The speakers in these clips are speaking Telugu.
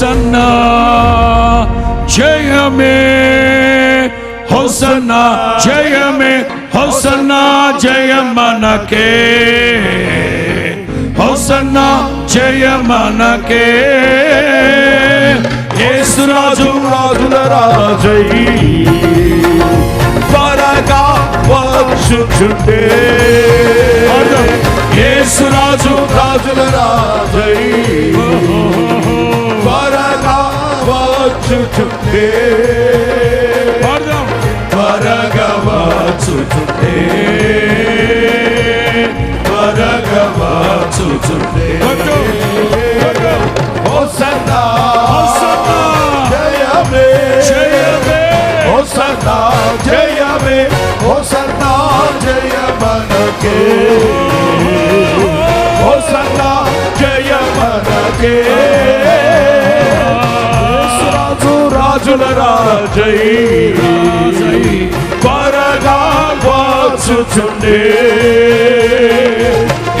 హోసన్నా జయమే హోసన్నా జయమే హోసన్నా జయ మనకే హోసన్నా జయ మనకే యేసురాజు రాజుల రాజై త్వరగా వచ్చుచుండే యేసురాజు రాజుల రాజై త్వరగా వచ్చుచుండే పాడదాం. త్వరగా వచ్చుచుండే రాజుల రాజై త్వరగా వచ్చుచుండే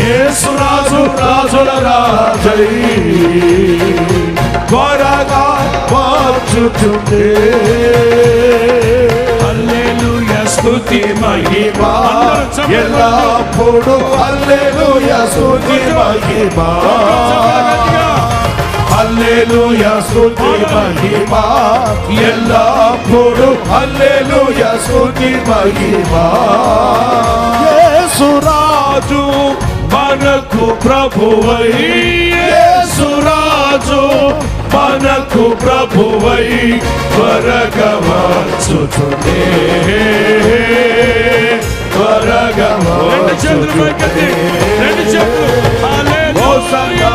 యేసురాజు రాజుల రాజై త్వరగా వచ్చుచుండే హల్లెలూయా స్తుతి మహిమా. అందరూ చప్పట్లు ఎల్లప్పుడు హల్లెలూయ స్తుతి మహిమా. హల్లెలూయ స్తుతి మహిమ ఎల్లప్పుడు హల్లెలూయ స్తుతి మహిమ యేసురాజు మనకు ప్రభువై. యేసురాజు మనకు ప్రభువై. త్వరగా వచ్చుచుండే త్వరగా రెండు చేతులు రెండు చేతులు. హల్లెలూయా.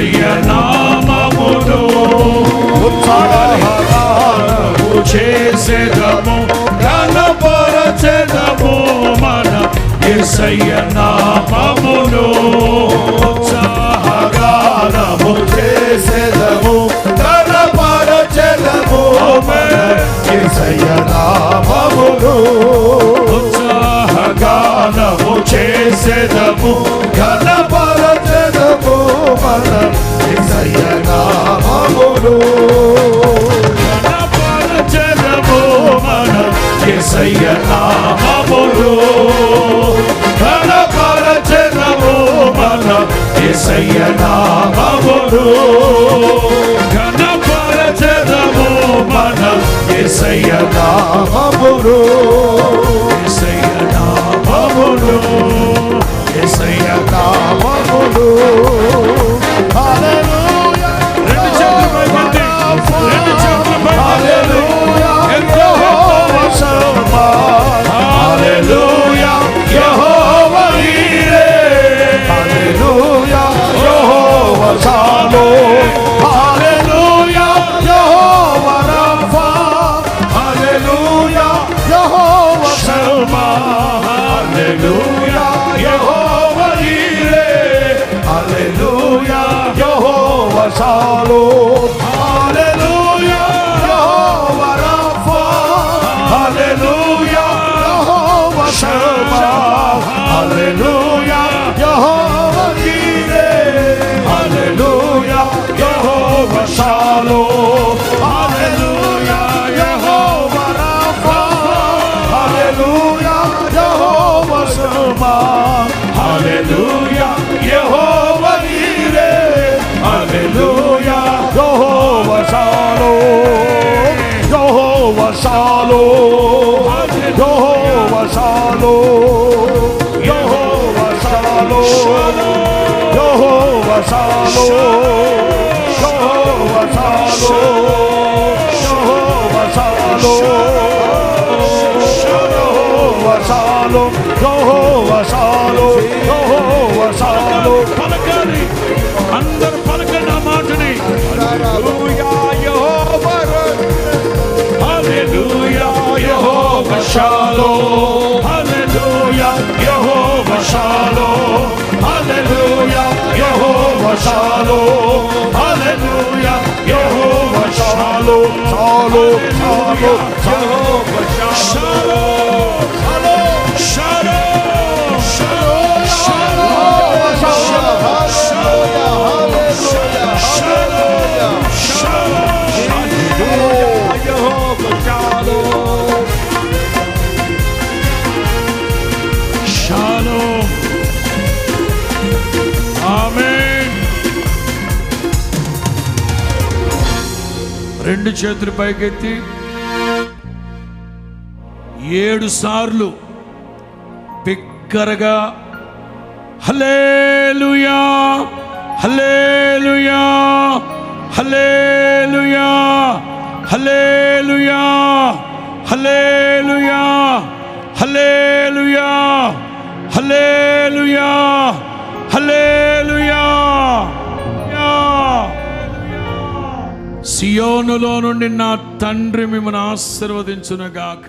యేసయ్య నామమును. ఉత్సాహగానము చేసెదము ఘనపరచెదము మన ఎసయ్య నామమును. ఉత్సాహగానము చేసెదము కనపరచెదము ఎసయ్య నామమును. ఉత్సాహగానము చేసేదము మన యేసయ్య నామమును. ఘనపరచెదము మన యేసయ్య నామమును. ఘనపరచెదము మన యేసయ్య నామమును. ఘనపరచెదము మన యేసయ్య నామమును. 上路。Shalom. Jehovah Shalom. Jehovah Shalom. Jehovah Shalom. Jehovah Shalom. Jehovah Shalom. shalom, hallelujah, Yehovah shalom, shalom, shalom, shalom. రెండు చేతులు పైకెత్తి ఏడు సార్లు బిగ్గరగా hallelujah hallelujah hallelujah hallelujah hallelujah hallelujah hallelujah హలే సియోనులో నుండి నా తండ్రి మిమ్మల్ని ఆశీర్వదించునుగాక.